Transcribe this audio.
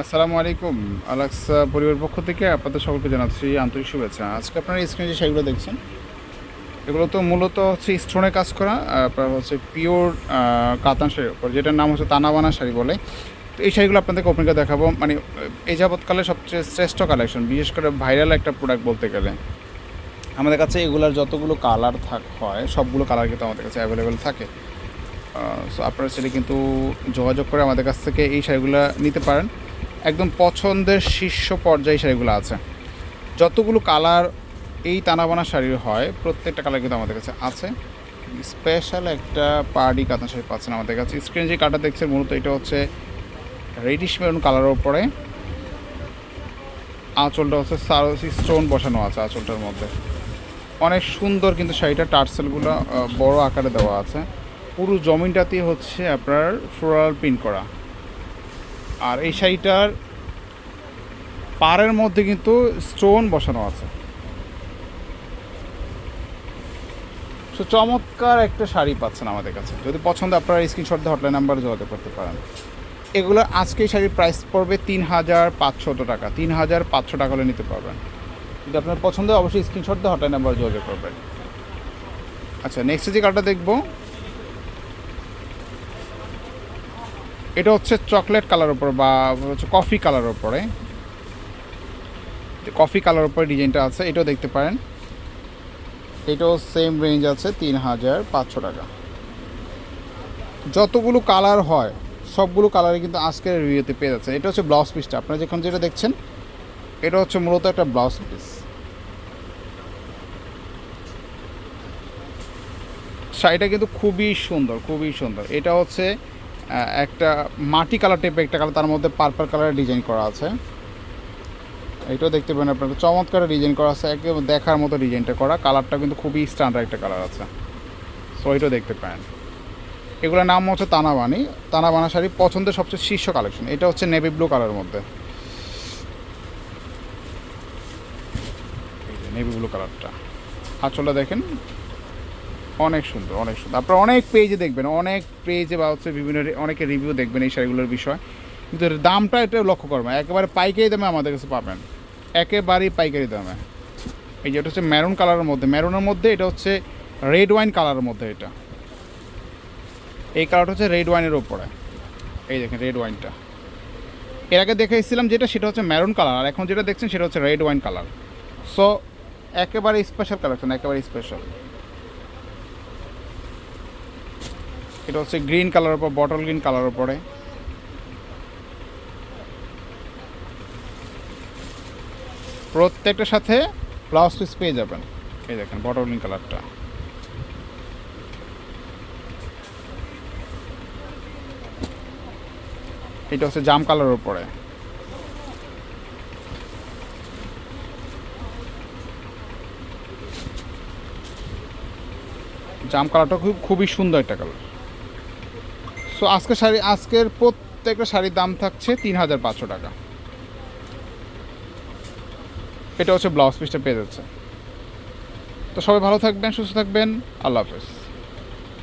আসসালামু আলাইকুম, আলাক্সা পরিবার পক্ষ থেকে আপনাদের সকলকে জানাচ্ছি আন্তরিক শুভেচ্ছা। আজকে আপনারা স্ক্রিনে যে শাড়িগুলো দেখছেন, এগুলো তো মূলত হচ্ছে স্টোনে কাজ করা, আপনার হচ্ছে পিওর কাতান শাড়ির উপর, যেটার নাম হচ্ছে তানাবানা শাড়ি বলে। তো এই শাড়িগুলো আপনাদেরকে ওপেন করে দেখাবো। মানে এই যাবৎকালে সবচেয়ে শ্রেষ্ঠ কালেকশন বিশেষ করে ভাইরাল একটা প্রোডাক্ট বলতে গেলে। আমাদের কাছে এগুলার যতগুলো কালার থাক, হয়, সবগুলো কালার কিন্তু আমাদের কাছে অ্যাভেলেবেল থাকে। সো আপনারা সেটা কিন্তু যোগাযোগ করে আমাদের কাছ থেকে এই শাড়িগুলো নিতে পারেন। একদম পছন্দের শীর্ষ পর্যায়ে শাড়িগুলো আছে। যতগুলো কালার এই তানাবানা শাড়ির হয়, প্রত্যেকটা কালার কিন্তু আমাদের কাছে আছে। স্পেশাল একটা পার্টি কাতান শাড়ি পাচ্ছেন আমাদের কাছে। স্ক্রিন যে কাটা দেখছেন, মূলত এটা হচ্ছে রেডিশ মেরুন কালারের ওপরে আঁচলটা হচ্ছে সারসি স্টোন বসানো আছে আঁচলটার মধ্যে। অনেক সুন্দর কিন্তু শাড়িটা, টার্সেলগুলো বড় আকারে দেওয়া আছে। পুরো জমিনটাতেই হচ্ছে আপনার ফ্লোরাল প্রিন্ট করা। আর এই শাড়িটার পাড়ের মধ্যে কিন্তু স্টোন বসানো আছে। সো চমৎকার একটা শাড়ি পাচ্ছেন আমাদের কাছে। যদি পছন্দ, আপনারা স্ক্রিনশট দিয়ে হটলাইন নাম্বার যোগাযোগ করতে পারেন। এগুলো আজকে শাড়ির প্রাইস পড়বে তিন হাজার পাঁচশত টাকা। তিন হাজার পাঁচশো টাকা হলে নিতে পারবেন। যদি আপনার পছন্দ অবশ্যই স্ক্রিনশট দিয়ে হটলাইন নাম্বার যোগাযোগ করবেন। আচ্ছা নেক্সট যে কার্ডটা দেখব এটা হচ্ছে চকলেট কালার উপর বা হচ্ছে কফি কালার উপরে। কফি কালার উপরে ডিজাইনটা আছে, এটাও দেখতে পারেন। এটাও সেম রেঞ্জ আছে, তিন হাজার পাঁচশো টাকা। যতগুলো কালার হয়, সবগুলো কালারে কিন্তু আজকের রিভিউতে পেয়ে যাচ্ছে এটা হচ্ছে ব্লাউজ পিসটা আপনারা যেখানে যেটা দেখছেন, এটা হচ্ছে মূলত একটা ব্লাউজ পিস শাড়িটা কিন্তু খুবই সুন্দর খুবই সুন্দর। এটা হচ্ছে একটা মাটি কালার টাইপের একটা কালার তার মধ্যে পার্পল কালারের ডিজাইন করা আছে। এটাও দেখতে পাবেন আপনার, চমৎকার ডিজাইন করা আছে, একদম দেখার মতো ডিজাইনটা করা। কালারটা কিন্তু খুবই স্ট্যান্ডার্ড একটা কালার আছে। সো এটাও দেখতে পারেন। এগুলোর নাম হচ্ছে তানাবানি। তানাবানা শাড়ি পছন্দের সবচেয়ে শীর্ষ কালেকশন এটা হচ্ছে নেভি ব্লু কালারের মধ্যে। নেভি ব্লু কালারটা আঁচলটা দেখেন। অনেক সুন্দর অনেক সুন্দর। আপনারা অনেক পেজে দেখবেন, অনেক পেজে বা হচ্ছে বিভিন্ন অনেকে রিভিউ দেখবেন এই শাড়িগুলোর বিষয়। কিন্তু দামটা এটা লক্ষ্য করবেন, একেবারে পাইকারি দামে আমাদের কাছে পাবেন। একেবারেই পাইকারি দামে। এই যে এটা হচ্ছে ম্যারুন কালারের মধ্যে ম্যারুনের মধ্যে এটা হচ্ছে রেড ওয়াইন কালারের মধ্যে এটা। এই কালারটা হচ্ছে রেড ওয়াইনের ওপরে এই দেখেন রেড ওয়াইনটা এর আগে দেখে এসেছিলাম যেটা, সেটা হচ্ছে ম্যারুন কালার আর এখন যেটা দেখছেন সেটা হচ্ছে রেড ওয়াইন কালার সো একেবারে স্পেশাল কালেকশন একেবারে স্পেশাল এটা হচ্ছে গ্রিন কালার উপর, বটল গ্রিন কালার উপরে। প্রত্যেকটার সাথে ব্লাউজ পিস পেয়ে যাবেন। এই দেখেন, বটল গ্রিন কালারটা। এটা হচ্ছে জাম কালার উপরে। জাম কালারটা খুব খুবই সুন্দর একটা কালার। সো আজকে শাড়ি, আজকের প্রত্যেকটা শাড়ির দাম থাকছে তিন হাজার পাঁচশো টাকা। এটা হচ্ছে ব্লাউজ পিসটা পেয়ে যাচ্ছে। তো সবাই ভালো থাকবেন, সুস্থ থাকবেন, আল্লাহ হাফেজ।